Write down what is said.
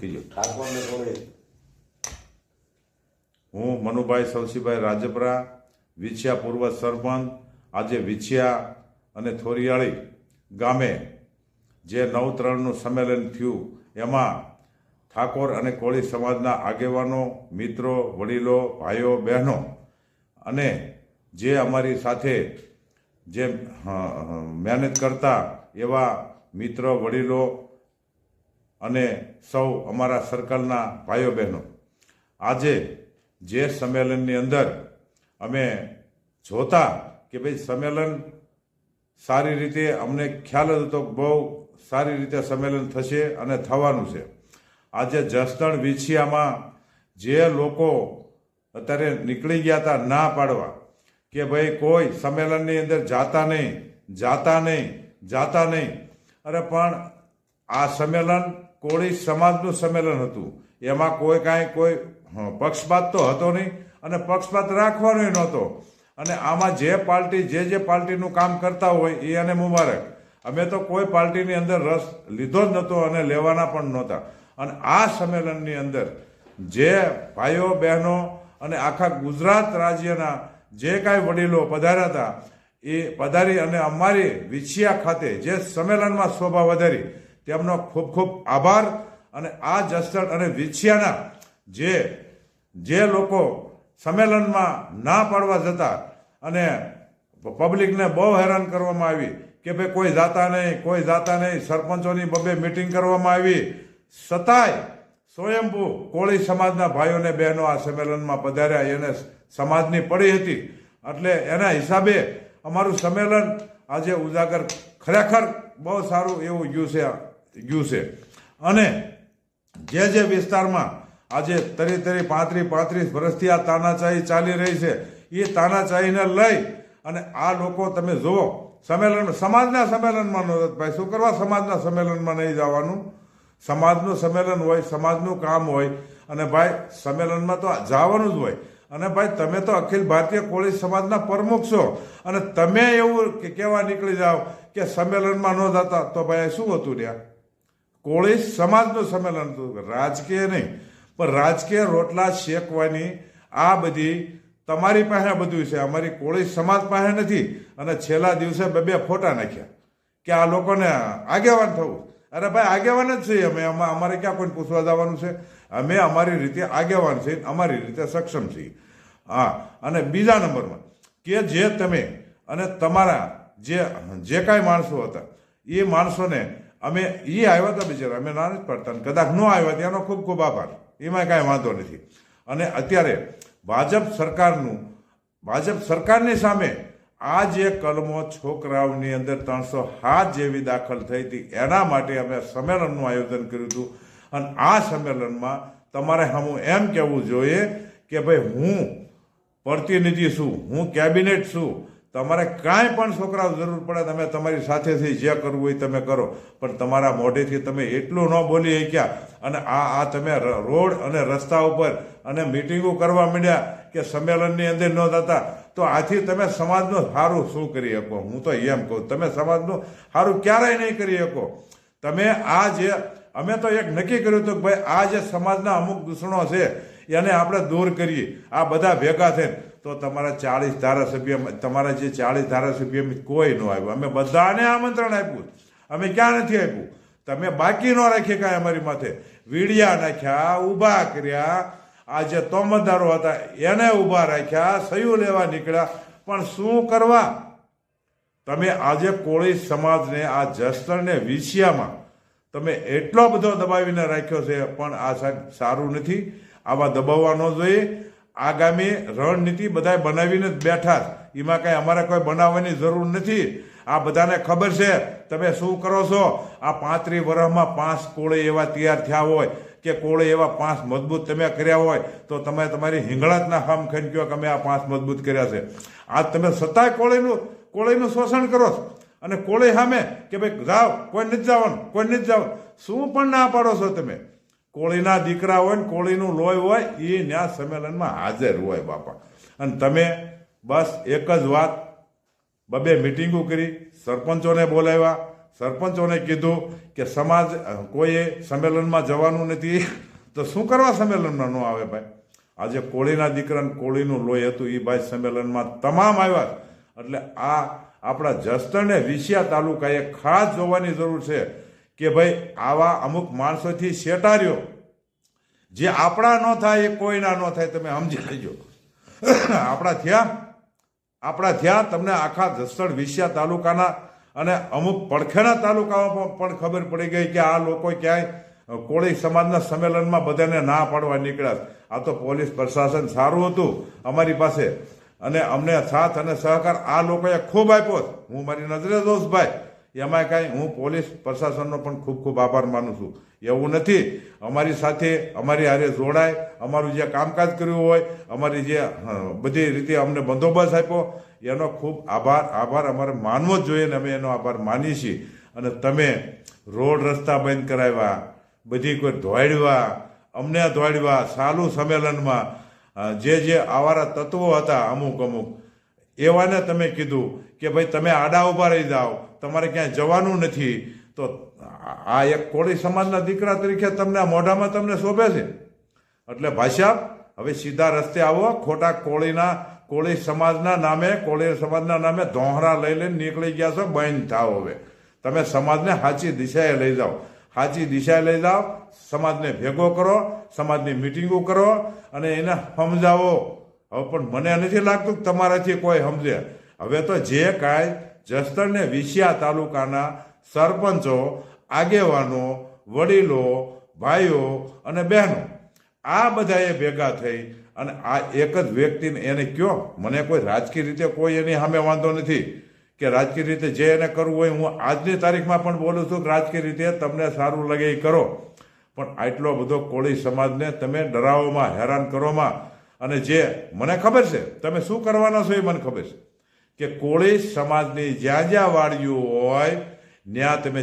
ઠાકોરને થોડી હું મનુભાઈ સવસીભાઈ રાજપરા વિછિયા પૂર્વ સરપંચ આજે વિછિયા અને થોરિયાળી ગામે જે નવ ત્રણનું સંમેલન થયું એમાં ઠાકોર અને કોળી સમાજના આગેવાનો મિત્રો વડીલો ભાઈઓ બહેનો અને જે અમારી સાથે જે મહેનત કરતા એવા મિત્રો વડીલો અને સૌ અમારા સર્કલના ભાઈઓ બહેનો આજે જે સંમેલનની અંદર અમે જોતા કે ભાઈ સંમેલન સારી રીતે, અમને ખ્યાલ જ હતો બહુ સારી રીતે સંમેલન થશે અને થવાનું છે. આજે જસદણ વિછિયામાં જે લોકો અત્યારે નીકળી ગયા હતા ના પાડવા, કે ભાઈ કોઈ સંમેલનની અંદર જાતા નહીં જાતા નહીં જાતા નહીં. અરે પણ આ સંમેલન કોળી સમાજનું સંમેલન હતું. એમાં કોઈ કાંઈ, કોઈ પક્ષપાત તો હતો નહીં અને પક્ષપાત રાખવાનો નહોતો. અને આમાં જે પાર્ટી, જે જે પાર્ટીનું કામ કરતા હોય એ અને મુબારક. અમે તો કોઈ પાર્ટીની અંદર રસ લીધો જ નહોતો અને લેવાના પણ નહોતા. અને આ સંમેલનની અંદર જે ભાઈઓ, બહેનો અને આખા ગુજરાત રાજ્યના જે કાંઈ વડીલો પધાર્યા હતા, એ પધારી અને અમારી વિછિયા ખાતે જે સંમેલનમાં શોભા વધારી તેમનો ખૂબ ખૂબ આભાર અને આ જસદણ અને વિછિયાના જે જે લોકો સંમેલનમાં ના પાડવા જતા અને પબ્લિકને બહુ હેરાન કરવામાં આવી કે ભાઈ કોઈ જાતા નહીં, કોઈ જાતા નહીં, સરપંચોની બબે મિટિંગ કરવામાં આવી છતાંય સ્વયંભૂ કોળી સમાજના ભાઈઓને બહેનો આ સંમેલનમાં પધાર્યા, એને સમાજની પડી હતી. એટલે એના હિસાબે અમારું સંમેલન આજે ઉજાગર ખરેખર બહુ સારું એવું ગયું છે ગયું છે. અને જે જે વિસ્તારમાં આજે તરી તરી પાંત્રીસ પાંત્રીસ વર્ષથી આ તાનાચાહી ચાલી રહી છે, એ તાનાચાહીને લઈ અને આ લોકો તમે જુઓ, સંમેલન, સમાજના સંમેલનમાં નહોતા ભાઈ, શું કરવા સમાજના સંમેલનમાં નહીં જવાનું? સમાજનું સંમેલન હોય, સમાજનું કામ હોય, અને ભાઈ, સંમેલનમાં તો જવાનું જ હોય. અને ભાઈ, તમે તો અખિલ ભારતીય કોળી સમાજના પ્રમુખ છો. અને તમે એવું કહેવા નીકળી જાઓ કે સંમેલનમાં ન જતા, તો ભાઈ શું હતું ત્યાં? કોળી સમાજનું સંમેલન હતું. રાજકીય નહીં, પણ રાજકીય રોટલા શેકવાની આ બધી તમારી પાસે બધું છે. અમારી કોળી સમાજ પાસે નથી. અને છેલ્લા દિવસે બે બે ફોટા નાખ્યા કે આ લોકોને આગેવાન થવું. અરે ભાઈ, આગેવાન જ છીએ અમે આમાં અમારે ક્યાં કોઈને પૂછવા જવાનું છે? અમે અમારી રીતે આગેવાન છીએ, અમારી રીતે સક્ષમ છીએ. હા, અને બીજા નંબરમાં કે જે તમે અને તમારા જે જે કાંઈ માણસો હતા, એ માણસોને અમે એ આવ્યા હતા બિચારા, અમે ના નથી પડતા કદાચ ન આવ્યા ત્યાંનો ખૂબ ખૂબ આભાર. એમાં કાંઈ વાંધો નથી. અને અત્યારે ભાજપ સરકારનું, ભાજપ સરકારની સામે આ જે કલમો છોકરાઓની અંદર ત્રણસો હાથ જેવી દાખલ થઈ હતી, એના માટે અમે સંમેલનનું આયોજન કર્યું હતું. અને આ સંમેલનમાં તમારે હમું એમ કહેવું જોઈએ કે ભાઈ હું પ્રતિનિધિ છું, હું કેબિનેટ છું તમારે કાંઈ પણ છોકરાઓ જરૂર પડે તમે તમારી સાથેથી જે કરવું હોય તમે કરો. પણ તમારા મોઢેથી તમે એટલું ન બોલી શક્યા. અને આ આ તમે રોડ અને રસ્તા ઉપર અને મિટિંગો કરવા માંડ્યા કે સંમેલનની અંદર ન થતા તો આથી તમે સમાજનું સારું શું કરી શકો? હું તો એમ કહું, તમે સમાજનું સારું ક્યારેય નહીં કરી શકો. તમે આ જે અમે તો એક નક્કી કર્યું હતું કે ભાઈ, આ જે સમાજના અમુક દૂષણો છે એને આપણે દૂર કરીએ. આ બધા ભેગા થઈને, તો તમારા ચાળીસ ધારાસભ્ય, તમારા જે ચાળીસ ધારાસભ્ય કોઈ ન આવ્યું. અમે બધાને આમંત્રણ આપ્યું. અમે ક્યાં નથી આપ્યું? તમે બાકી ન રાખીએ કાંઈ અમારી માથે. વીડિયા નાખ્યા, ઊભા કર્યા. આ જે તોમતદારો હતા, એને ઊભા રાખ્યા સહયું લેવા નીકળ્યા. પણ શું કરવા? તમે આજે કોળી સમાજને, આ જસદણને વિછિયામાં તમે એટલો બધો દબાવીને રાખ્યો છે, પણ આ સારું નથી. આવા દબાવવા ન જોઈએ. આગામી રણનીતિ બધા બનાવીને જ બેઠા એમાં કાંઈ અમારે કોઈ બનાવવાની જરૂર નથી. આ બધાને ખબર છે. તમે શું કરો છો? આ પાંત્રીસ વર્ષમાં પાંચ કોળે એવા તૈયાર થયા હોય કે કોળે એવા પાંચ મજબૂત તમે કર્યા હોય, તો તમે તમારી હિંગળાતના હામ ખાઈને કહો કે અમે આ પાંચ મજબૂત કર્યા છે. આ તમે સતાય કોળીનું કોળીનું શોષણ કરો છો. અને કોળે સામે કે ભાઈ જાઓ, કોઈ નથી જવાનું, કોઈ નથી જવાનું. શું પણ ના પાડો છો તમે? કોળીના દીકરા હોય ને કોળીનું લોહી હોય એ ન્યા સંમેલનમાં હાજર હોય બાપા. અને તમે બસ એક જ વાત, બબે મિટિંગો કરી, સરપંચોને બોલાવ્યા. સરપંચોને કીધું કે સમાજ કોઈએ સંમેલનમાં જવાનું નથી. તો શું કરવા સંમેલનમાં ન આવે ભાઈ? આજે કોળીના દીકરાને કોળીનું લોહી હતું એ ભાઈ સંમેલનમાં તમામ આવ્યા. એટલે આ આપણા જસદણને વિસિયા તાલુકાએ ખાસ જોવાની જરૂર છે. કે ભાઈ આવા અમુક માણસોથી શેટાર્યો. જે આપણા ન થાય, એ કોઈના ન થાય, તમે સમજી લેજો. આપણા થયા આપણા થયા, તમને આખા જસણ વિસિયા તાલુકાના અને અમુક પડખેના તાલુકાઓમાં પણ ખબર પડી ગઈ કે આ લોકો ક્યાંય કોળી સમાજના સંમેલનમાં બધાને ના પાડવા નીકળ્યા આ તો પોલીસ પ્રશાસન સારું હતું અમારી પાસે. અને અમને સાથ અને સહકાર આ લોકોએ ખૂબ આપ્યો હું મારી નજરે જોઉં ભાઈ. એમાં કાંઈ હું પોલીસ પ્રશાસનનો પણ ખૂબ ખૂબ આભાર માનું છું. એવું નથી, અમારી સાથે અમારી હારે જોડાય, અમારું જે કામકાજ કર્યું હોય, અમારી જે બધી રીતે અમને બંદોબસ્ત આપ્યો, એનો ખૂબ આભાર આભાર અમારે માનવો જ જોઈએ ને અમે એનો આભાર માનીએ છીએ. અને તમે રોડ રસ્તા બંધ કરાવ્યા, બધી કોઈ ધોળવા અમને ધોળવા સાલું સંમેલનમાં જે જે આવારા તત્વો હતા અમુક અમુક, એવાને તમે કીધું કે ભાઈ તમે આડા ઊભા રહી જાઓ તમારે ક્યાંય જવાનું નથી, તો આ- એક કોળી સમાજના દીકરા તરીકે તમને મોઢામાં તમને શોભે છે? એટલે ભાષા હવે સીધા રસ્તે આવો, ખોટા કોળીના, કોળી સમાજના નામે, કોળી સમાજના નામે ધોહરા લઈ લઈને નીકળી ગયા છો બંધ થાવ હવે. તમે સમાજને સાચી દિશાએ લઈ જાઓ. સાચી દિશાએ લઈ જાઓ, સમાજને ભેગો કરો, સમાજની મિટિંગો કરો, અને એને સમજાવો. હવે પણ મને નથી લાગતું કે તમારાથી કોઈ સમજે. હવે તો જે કાંઈ જસદણ વિશિયા તાલુકાના સરપંચો, આગેવાનો, વડીલો, ભાઈઓ અને બહેનો. આ બધાએ ભેગા થઈ અને આ એક જ વ્યક્તિને એને કયો, મને કોઈ રાજકીય રીતે કોઈ એની સામે વાંધો નથી કે રાજકીય રીતે જે એને કરવું હોય હું આજની તારીખમાં પણ બોલું છું કે રાજકીય રીતે તમને સારું લાગે એ કરો. પણ આટલો બધો કોળી સમાજને તમે ડરાવોમાં, હેરાન કરોમાં અને જે મને ખબર છે, તમે શું કરવાના છો એ મને ખબર છે. કે કોળી સમાજની જ્યાં જ્યાં વાડીઓ હોય ત્યાં તમે